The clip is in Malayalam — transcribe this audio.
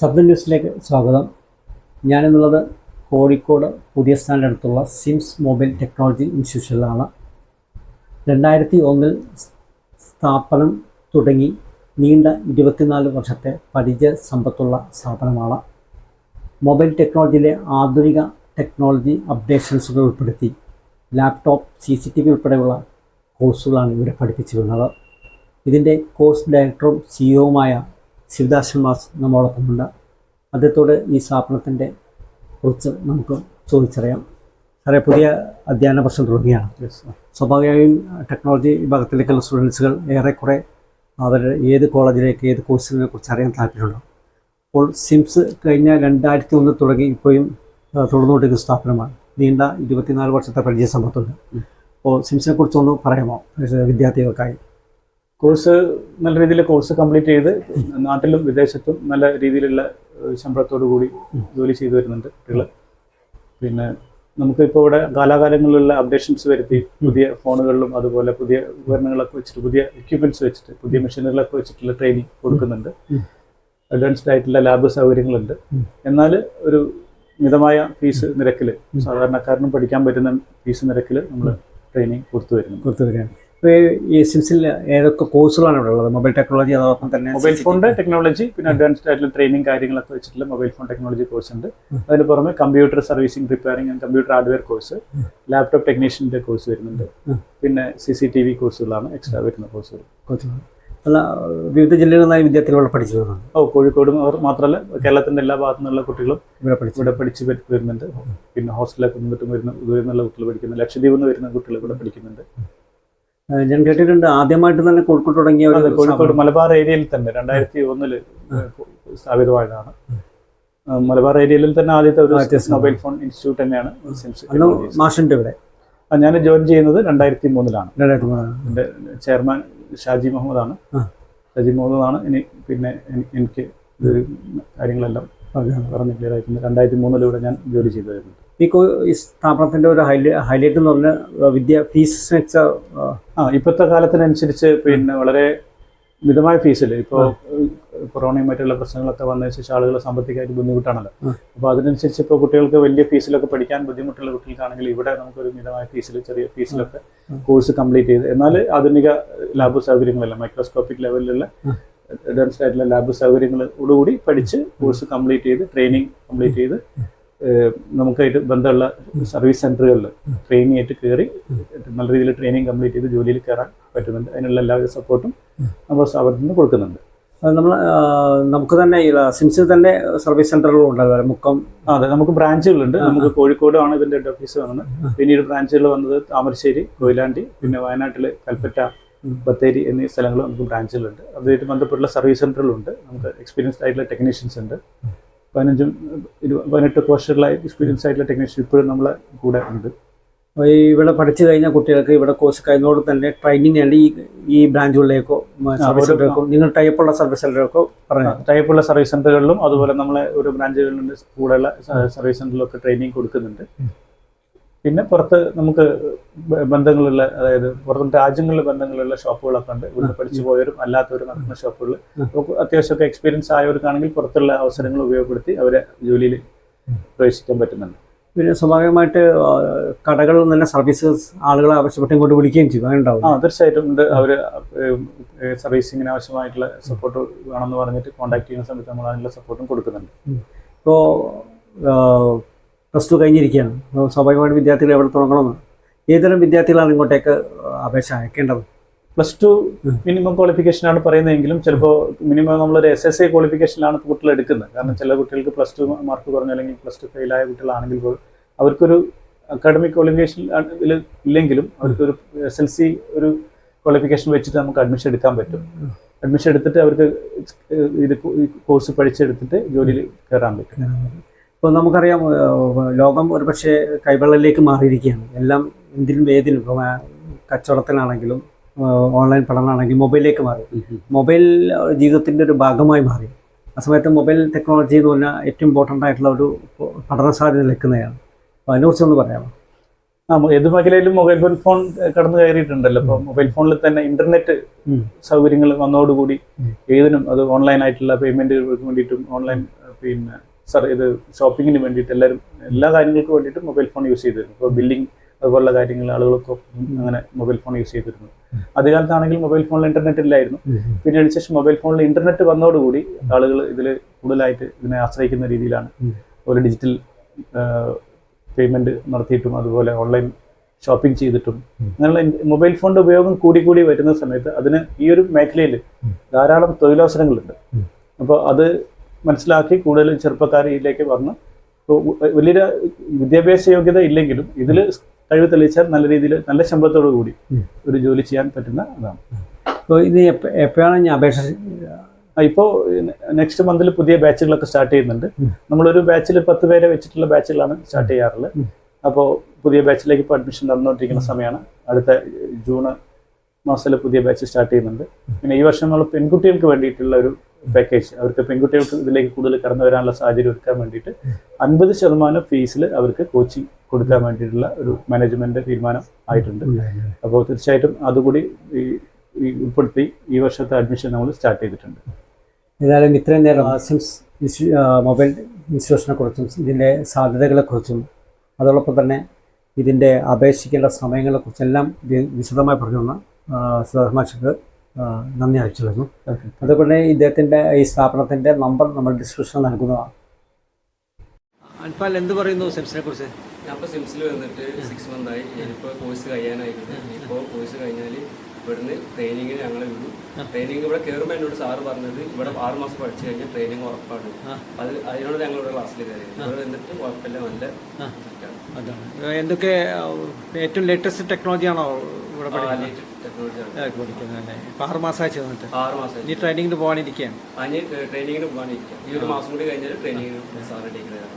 ശബ്ദ ന്യൂസിലേക്ക് സ്വാഗതം. ഞാനെന്നുള്ളത് കോഴിക്കോട് പുതിയ സ്റ്റാൻഡ് അടുത്തുള്ള സിംസ് മൊബൈൽ ടെക്നോളജി ഇൻസ്റ്റിറ്റ്യൂഷനിലാണ്. രണ്ടായിരത്തി ഒന്നിൽ സ്ഥാപനം തുടങ്ങി നീണ്ട ഇരുപത്തിനാല് വർഷത്തെ പരിചയ സമ്പത്തുള്ള സ്ഥാപനമാണ്. മൊബൈൽ ടെക്നോളജിയിലെ ആധുനിക ടെക്നോളജി അപ്ഡേഷൻസുകൾ ഉൾപ്പെടുത്തി laptop C C T V ഉൾപ്പെടെയുള്ള കോഴ്സുകളാണ് ഇവിടെ പഠിപ്പിച്ചിരുന്നത്. ഇതിന്റെ കോഴ്സ് ഡയറക്ടറും സിഇഒവുമായ ശിവദാസൻ മാസ് നമ്മോടൊപ്പമുണ്ട്. അദ്ദേഹത്തോട് ഈ സ്ഥാപനത്തിന്റെ കുറിച്ച് നമുക്ക് ചോദിച്ചറിയാം. സാറേ പുതിയ അധ്യയന വർഷം തുടങ്ങിയാണ് സ്വാഭാവികമായും ടെക്നോളജി വിഭാഗത്തിലേക്കുള്ള സ്റ്റുഡൻസുകൾ ഏറെക്കുറെ അവരുടെ ഏത് കോളേജിലേക്ക് ഏത് കോഴ്സിനെ കുറിച്ച് അറിയാൻ താല്പര്യമുണ്ടോ. അപ്പോൾ സിംസ് കഴിഞ്ഞ രണ്ടായിരത്തി ഒന്ന് തുടങ്ങി ഇപ്പോഴും തുടർന്നുകൊണ്ടിരിക്കുന്ന സ്ഥാപനമാണ്. നീണ്ട ഇരുപത്തിനാല് വർഷത്തെ പരിചയ സമ്പത്തുണ്ട്. അപ്പോൾ സിംസിനെ കുറിച്ചൊന്ന് പറയാമോ? വിദ്യാർത്ഥികൾക്കായി. കോഴ്സ് നല്ല രീതിയിൽ കോഴ്സ് കംപ്ലീറ്റ് ചെയ്ത് നാട്ടിലും വിദേശത്തും നല്ല രീതിയിലുള്ള ശമ്പളത്തോടു കൂടി ജോലി ചെയ്തു വരുന്നുണ്ട് കുട്ടികൾ. പിന്നെ നമുക്കിപ്പോൾ ഇവിടെ കാലാകാലങ്ങളിലുള്ള അപ്ഡേഷൻസ് വരുത്തി പുതിയ ഫോണുകളിലും അതുപോലെ പുതിയ ഉപകരണങ്ങളൊക്കെ വെച്ചിട്ട് പുതിയ എക്യുപ്മെന്റ്സ് വെച്ചിട്ട് പുതിയ മെഷീനുകളൊക്കെ വെച്ചിട്ടുള്ള ട്രെയിനിങ് കൊടുക്കുന്നുണ്ട്. അഡ്വാൻസ്ഡ് ആയിട്ടുള്ള ലാബ് സൗകര്യങ്ങളുണ്ട്. എന്നാൽ ഒരു മിതമായ ഫീസ് നിരക്കിൽ സാധാരണക്കാരനും പഠിക്കാൻ പറ്റുന്ന ഫീസ് നിരക്കിൽ നമ്മൾ ട്രെയിനിങ് കൊടുത്തു വരുന്നു കൊടുത്തു വരികയാണ്. ഈ സിംസിൽ ഏതൊക്കെ കോഴ്സുകളാണ് ഇവിടെ ഉള്ളത്? മൊബൈൽ ടെക്നോളജി അതോടൊപ്പം തന്നെ മൊബൈൽ ഫോൺ ഫോണിന്റെ ടെക്നോളജി പിന്നെ അഡ്വാൻസ്ഡ് ആയിട്ടുള്ള ട്രെയിനിങ് കാര്യങ്ങളൊക്കെ വെച്ചിട്ടുള്ള മൊബൈൽ ഫോൺ ടെക്നോളജി കോഴ്സ് ഉണ്ട്. അതിന് പുറമെ computer servicing repairing and computer hardware course laptop ടെക്നീഷ്യന്റെ course വരുന്നുണ്ട്. പിന്നെ സി സി ടി വി കോഴ്സുകളാണ് എക്സ്ട്രാ വരുന്ന കോഴ്സുകൾ അല്ല വിവിധ ജില്ലകളിൽ നിന്നായി വിദ്യാർത്ഥികൾ പഠിച്ചു ഓ കോഴിക്കോട് അവർ മാത്രമല്ല കേരളത്തിന്റെ എല്ലാ ഭാഗത്തു നിന്നുള്ള കുട്ടികളും ഇവിടെ പഠിച്ചു. ഇവിടെ പഠിച്ച് വരുന്നുണ്ട്. പിന്നെ ഹോസ്റ്റലൊക്കെ നിന്നിട്ടും വരുന്ന ദൂരെ നിന്നുള്ള കുട്ടികൾ പഠിക്കുന്നു ലക്ഷദ്വീപിൽ നിന്ന് വരുന്ന കുട്ടികൾ ഇവിടെ പഠിക്കുന്നുണ്ട്. ഞാൻ കേട്ടിട്ടുണ്ട്. ആദ്യമായിട്ട് തന്നെ കോഴിക്കോട് തുടങ്ങിയ ഒരു കോഴിക്കോട് മലബാർ ഏരിയയിൽ തന്നെ രണ്ടായിരത്തി ഒന്നിൽ സ്ഥാപിതമായതാണ്. മലബാർ ഏരിയയിൽ തന്നെ ആദ്യത്തെ ഒരു മൊബൈൽ ഫോൺ ഇൻസ്റ്റിറ്റ്യൂട്ട് തന്നെയാണ്. മാഷിന്റെ ഇവിടെ? ഞാൻ ജോയിൻ ചെയ്യുന്നത് രണ്ടായിരത്തി മൂന്നിലാണ്. രണ്ടായിരത്തി മൂന്നിലാണ്. എന്റെ ചെയർമാൻ ഷാജി മുഹമ്മദാണ്. ആണ് ഷാജി മുഹമ്മദാണ് ഇനി പിന്നെ എനിക്ക് ഇത് കാര്യങ്ങളെല്ലാം പറഞ്ഞു ക്ലിയർ ആയിട്ടുണ്ട്. രണ്ടായിരത്തി മൂന്നിലൂടെ ഞാൻ ജോലി ചെയ്തു വരുന്നത് ഈ സ്ഥാപനത്തിന്റെ ഒരു ഹൈലൈ ഹൈലൈറ്റ് എന്ന് പറഞ്ഞാൽ വിദ്യ ഫീസ് വെച്ചാൽ ആ ഇപ്പോഴത്തെ കാലത്തിനനുസരിച്ച് പിന്നെ വളരെ മിതമായ ഫീസിൽ ഇപ്പോൾ കൊറോണയും മറ്റുള്ള പ്രശ്നങ്ങളൊക്കെ വന്നതിന് ശേഷം ആളുകൾ സാമ്പത്തികമായിട്ട് ബുദ്ധിമുട്ടാണല്ലോ. അപ്പോൾ അതിനനുസരിച്ച് ഇപ്പോൾ കുട്ടികൾക്ക് വലിയ ഫീസിലൊക്കെ പഠിക്കാൻ ബുദ്ധിമുട്ടുള്ള കുട്ടികൾക്കാണെങ്കിൽ ഇവിടെ നമുക്കൊരു മിതമായ ഫീസിൽ ചെറിയ ഫീസിലൊക്കെ കോഴ്സ് കംപ്ലീറ്റ് ചെയ്ത് എന്നാൽ ആധുനിക ലാബ് സൗകര്യങ്ങളെല്ലാം മൈക്രോസ്കോപ്പിക് ലെവലിലുള്ള ഡെൻസ് ആയിട്ടുള്ള ലാബ് സൗകര്യങ്ങളോടുകൂടി പഠിച്ച് കോഴ്സ് കംപ്ലീറ്റ് ചെയ്ത് ട്രെയിനിങ് കംപ്ലീറ്റ് ചെയ്ത് നമുക്കായിട്ട് ബന്ധമുള്ള സർവീസ് സെന്ററുകളിൽ ട്രെയിനിങ് ആയിട്ട് കയറി നല്ല രീതിയിൽ ട്രെയിനിങ് കംപ്ലീറ്റ് ചെയ്ത് ജോലിയിൽ കയറാൻ പറ്റുന്നുണ്ട്. അതിനുള്ള എല്ലാവിധ സപ്പോർട്ടും നമ്മുടെ സ്ഥാപനത്തിൽ നിന്ന് കൊടുക്കുന്നുണ്ട്. നമ്മൾ നമുക്ക് തന്നെ സിംസിൽ തന്നെ സർവീസ് സെന്ററുകളും ഉണ്ടല്ലോ മുക്കം. അതെ നമുക്ക് ബ്രാഞ്ചുകളുണ്ട്. നമുക്ക് കോഴിക്കോടാണ് ആണ് ഇതിന്റെ ഹെഡ് ഓഫീസ് വന്നത്. പിന്നീട് ബ്രാഞ്ചുകൾ വന്നത് താമരശ്ശേരി കൊയിലാണ്ടി പിന്നെ വയനാട്ടിൽ കൽപ്പറ്റ. ബത്തേരി എന്നീ സ്ഥലങ്ങൾ നമുക്ക് ബ്രാഞ്ചുകളുണ്ട്. അതുമായിട്ട് ബന്ധപ്പെട്ടുള്ള സർവീസ് സെന്ററുകളുണ്ട്. നമുക്ക് എക്സ്പീരിയൻസ്ഡ് ആയിട്ടുള്ള ടെക്നീഷ്യൻസ് ഉണ്ട്. പതിനഞ്ചും ഇരു പതിനെട്ട് വർഷമുള്ള എക്സ്പീരിയൻസ് ആയിട്ടുള്ള ടെക്നീഷ്യൻ ഇപ്പോഴും നമ്മളെ കൂടെ ഉണ്ട്. അപ്പോൾ ഈ ഇവിടെ പഠിച്ചു കഴിഞ്ഞ കുട്ടികൾക്ക് ഇവിടെ കോഴ്സ് കഴിഞ്ഞതോട് തന്നെ ട്രെയിനിങ് വേണ്ടി ഈ ഈ ബ്രാഞ്ചുകളിലേക്കോ സർവീസ് സെന്ററിലേക്കോ നിങ്ങൾ ടൈപ്പുള്ള സർവീസ് സെന്ററിലേക്കോ പറഞ്ഞു? ടൈപ്പുള്ള സർവീസ് സെന്ററുകളിലും അതുപോലെ നമ്മളെ ഒരു ബ്രാഞ്ചുകളിലും കൂടെയുള്ള സർവീസ് സെന്ററിലൊക്കെ ട്രെയിനിങ് കൊടുക്കുന്നുണ്ട്. പിന്നെ പുറത്ത് നമുക്ക് ബന്ധങ്ങളുള്ള അതായത് പുറത്തും രാജ്യങ്ങളിലെ ബന്ധങ്ങളുള്ള ഷോപ്പുകളൊക്കെ ഉണ്ട്. ഇവിടെ പഠിച്ചു പോയവരും അല്ലാത്തവരും നടക്കുന്ന ഷോപ്പുകൾ അത്യാവശ്യമൊക്കെ എക്സ്പീരിയൻസ് ആയവർക്കാണെങ്കിൽ പുറത്തുള്ള അവസരങ്ങൾ ഉപയോഗപ്പെടുത്തി അവരെ ജോലിയിൽ പ്രവേശിക്കാൻ പറ്റുന്നുണ്ട്. പിന്നെ സ്വാഭാവികമായിട്ട് കടകളിൽ തന്നെ സർവീസസ് ആളുകളെ ആവശ്യപ്പെട്ട് ഇങ്ങോട്ട് വിളിക്കുകയും ചെയ്യും. ഉണ്ടാവും ആ തീർച്ചയായിട്ടും ഉണ്ട്. അവർ സർവീസിങ്ങിന് ആവശ്യമായിട്ടുള്ള സപ്പോർട്ട് വേണമെന്ന് പറഞ്ഞിട്ട് കോൺടാക്ട് ചെയ്യുന്ന സമയത്ത് നമ്മൾ അതിനുള്ള സപ്പോർട്ടും കൊടുക്കുന്നുണ്ട്. ഇപ്പോൾ പ്ലസ് ടു കഴിഞ്ഞിരിക്കുകയാണ്. അപ്പോൾ സ്വാഭാവികമായിട്ട് വിദ്യാർത്ഥികൾ എവിടെ തുടങ്ങണമെന്ന്. ഏതെല്ലാം വിദ്യാർത്ഥികളാണ് ഇങ്ങോട്ടേക്ക് അപേക്ഷ അയക്കേണ്ടത്. പ്ലസ് ടു മിനിമം ക്വാളിഫിക്കേഷൻ ആണ് പറയുന്നതെങ്കിലും ചിലപ്പോൾ മിനിമം നമ്മളൊരു എസ് എസ് ഐ ക്വാളിഫിക്കേഷനിലാണ് കുട്ടികൾ എടുക്കുന്നത്. കാരണം ചില കുട്ടികൾക്ക് പ്ലസ് ടു മാർക്ക് കുറഞ്ഞ അല്ലെങ്കിൽ പ്ലസ് ടു ഫെയിലായ കുട്ടികളാണെങ്കിൽ പോലും അവർക്കൊരു അക്കാഡമിക് ക്വാളിഫിക്കേഷൻ ഇല്ലെങ്കിലും അവർക്കൊരു എസ് എൽ സി ഒരു ക്വാളിഫിക്കേഷൻ വെച്ചിട്ട് നമുക്ക് അഡ്മിഷൻ എടുക്കാൻ പറ്റും. അഡ്മിഷൻ എടുത്തിട്ട് അവർക്ക് ഇത് കോഴ്സ് പഠിച്ചെടുത്തിട്ട് ജോലിയിൽ കയറാൻ പറ്റും. ഇപ്പോൾ നമുക്കറിയാം ലോകം ഒരുപക്ഷെ കൈവെള്ളയിലേക്ക് മാറിയിരിക്കുകയാണ്. എല്ലാം എന്തിനും ഏതിനും ഇപ്പോൾ കച്ചവടത്തിനാണെങ്കിലും ഓൺലൈൻ പഠനമാണെങ്കിലും മൊബൈലിലേക്ക് മാറി. മൊബൈൽ ജീവിതത്തിന്റെ ഒരു ഭാഗമായി മാറി. ആ സമയത്ത് മൊബൈൽ ടെക്നോളജി എന്ന് പറഞ്ഞാൽ ഏറ്റവും ഇമ്പോർട്ടന്റ് ആയിട്ടുള്ള ഒരു പഠന സാധ്യത നിൽക്കുന്നതാണ് അപ്പോൾ അതിനെക്കുറിച്ചൊന്ന് പറയാമോ? ആ ഏത് മേഖലയിലും മൊബൈൽ ഫോൺ ഫോൺ കടന്നു കയറിയിട്ടുണ്ടല്ലോ. അപ്പോൾ മൊബൈൽ ഫോണിൽ തന്നെ ഇന്റർനെറ്റ് സൗകര്യങ്ങൾ വന്നതോടുകൂടി. ഏതിനും അത് ഓൺലൈൻ ആയിട്ടുള്ള പേയ്മെന്റുകൾക്ക് വേണ്ടിയിട്ടും ഓൺലൈൻ പിന്നെ സർ ഇത് ഷോപ്പിങ്ങിന് വേണ്ടിയിട്ട് എല്ലാവരും എല്ലാ കാര്യങ്ങൾക്കും വേണ്ടിയിട്ട് മൊബൈൽ ഫോൺ യൂസ് ചെയ്തിരുന്നു. ഇപ്പോൾ ബില്ലിംഗ് അതുപോലുള്ള കാര്യങ്ങൾ ആളുകളൊക്കെ അങ്ങനെ മൊബൈൽ ഫോൺ യൂസ് ചെയ്തിരുന്നു. ആദ്യകാലത്താണെങ്കിൽ മൊബൈൽ ഫോണിൽ ഇന്റർനെറ്റ് ഇല്ലായിരുന്നു. പിന്നീട് ശേഷം മൊബൈൽ ഫോണിൽ ഇന്റർനെറ്റ് വന്നതോടുകൂടി ആളുകൾ ഇതിൽ കൂടുതലായിട്ട് ഇതിനെ ആശ്രയിക്കുന്ന രീതിയിലാണ്. ഒരു ഡിജിറ്റൽ പേയ്മെന്റ് നടത്തിയിട്ടും അതുപോലെ ഓൺലൈൻ ഷോപ്പിംഗ് ചെയ്തിട്ടും. അങ്ങനെയുള്ള മൊബൈൽ ഫോണിന്റെ ഉപയോഗം കൂടി കൂടി വരുന്ന സമയത്ത് അതിന് ഈ ഒരു മേഖലയിൽ ധാരാളം തൊഴിലവസരങ്ങളുണ്ട്. അപ്പോൾ അത് മനസ്സിലാക്കി കൂടുതൽ ചെറുപ്പക്കാർ ഇതിലേക്ക് വന്ന്. വലിയ വിദ്യാഭ്യാസ യോഗ്യത ഇല്ലെങ്കിലും ഇതിൽ കഴിവ് തെളിയിച്ചാൽ നല്ല രീതിയിൽ നല്ല ശമ്പളത്തോടു കൂടി ഒരു ജോലി ചെയ്യാൻ പറ്റുന്ന അതാണ്. അപ്പോൾ ഇത് എപ്പ- എപ്പോഴാണ് ഞാൻ അപേക്ഷ ഇപ്പോൾ നെക്സ്റ്റ് മന്തിൽ പുതിയ ബാച്ചുകളൊക്കെ സ്റ്റാർട്ട് ചെയ്യുന്നുണ്ട്. നമ്മളൊരു ബാച്ചിൽ പത്ത് പേരെ വെച്ചിട്ടുള്ള ബാച്ചുകളാണ് സ്റ്റാർട്ട് ചെയ്യാറുള്ളത്. അപ്പോൾ പുതിയ ബാച്ചിലേക്ക് ഇപ്പോൾ അഡ്മിഷൻ തന്നുകൊണ്ടിരിക്കുന്ന സമയമാണ് അടുത്ത ജൂൺ മാസത്തിൽ പുതിയ ബാച്ച് സ്റ്റാർട്ട് ചെയ്യുന്നുണ്ട്. പിന്നെ ഈ വർഷം നമ്മൾ പെൺകുട്ടികൾക്ക് വേണ്ടിയിട്ടുള്ള ഒരു പാക്കേജ് അവർക്ക് പെൺകുട്ടികൾക്ക് ഇതിലേക്ക് കൂടുതൽ കടന്നു വരാനുള്ള സാഹചര്യം ഒരുക്കാൻ വേണ്ടിയിട്ട് അൻപത് ശതമാനം ഫീസിൽ അവർക്ക് കോച്ചിങ് കൊടുക്കാൻ വേണ്ടിയിട്ടുള്ള ഒരു മാനേജ്മെന്റ് തീരുമാനം ആയിട്ടുണ്ട്. അപ്പോൾ തീർച്ചയായിട്ടും അതുകൂടി ഈ ഉൾപ്പെടുത്തി ഈ വർഷത്തെ അഡ്മിഷൻ നമ്മൾ സ്റ്റാർട്ട് ചെയ്തിട്ടുണ്ട്. ഏതായാലും ഇത്രയും നേരം ആസിംസ് മൊബൈൽ ഇൻസ്റ്റിറ്റ്യൂഷനെ കുറിച്ചും ഇതിന്റെ സാധ്യതകളെക്കുറിച്ചും അതോടൊപ്പം തന്നെ ഇതിന്റെ അപേക്ഷിക്കേണ്ട സമയങ്ങളെക്കുറിച്ചെല്ലാം വിശദമായി പറഞ്ഞു തന്ന സുധാമാഷക്ക് നന്ദി അറിയിച്ചിരുന്നു തരുന്നു അതുകൊണ്ട് ഇദ്ദേഹത്തിന്റെ ഈ സ്ഥാപനത്തിന്റെ നമ്പർ നമ്മൾ ഡിസ്ക്രിപ്ഷൻ നൽകുന്നതാണ് അൽഫാൽ എന്ത് പറയുന്നു സിംസിനെ കുറിച്ച്? ഞാൻ ഇപ്പോൾ സിംസിൽ വന്നിട്ട് സിക്സ് മന്ത് ആയി. ഞാനിപ്പോൾ കോഴ്സ് കഴിയാനായിരുന്നു ഇപ്പോൾ കോഴ്സ് കഴിഞ്ഞാൽ ഇവിടുന്ന് ട്രെയിനിങ്ങിന് ഞങ്ങളെ വിടും. ട്രെയിനിങ് ഇവിടെ കയറുമ്പോൾ എന്നോട് സാറ് പറഞ്ഞത് ഇവിടെ ആറ് മാസം പഠിച്ചു കഴിഞ്ഞാൽ ട്രെയിനിങ് ഉറപ്പാണ്. അത് അതിനോട് ഞങ്ങൾ ഇവിടെ ക്ലാസ്സിൽ കയറി ഇവിടെ വന്നിട്ട് കുഴപ്പമില്ല നല്ല. അതാണ്. എന്തൊക്കെ ഏറ്റവും ലേറ്റസ്റ്റ് ടെക്നോളജിയാണോ ഇവിടെ ആ, പഠിക്കുന്നത് അല്ലേ? ഇപ്പോൾ ആറ് മാസമായി ചെന്നിട്ട് ആറ് മാസം ഇനി ട്രെയിനിങ്ങിന് പോകാനിരിക്കുകയാണ്. അതിന് ട്രെയിനിങ്ങിന് പോകാനിരിക്കാം ഈ ഒരു മാസം കൂടി കഴിഞ്ഞാൽ ട്രെയിനിങ്ങിന് സാറ് ഡിഗ്രി തരാം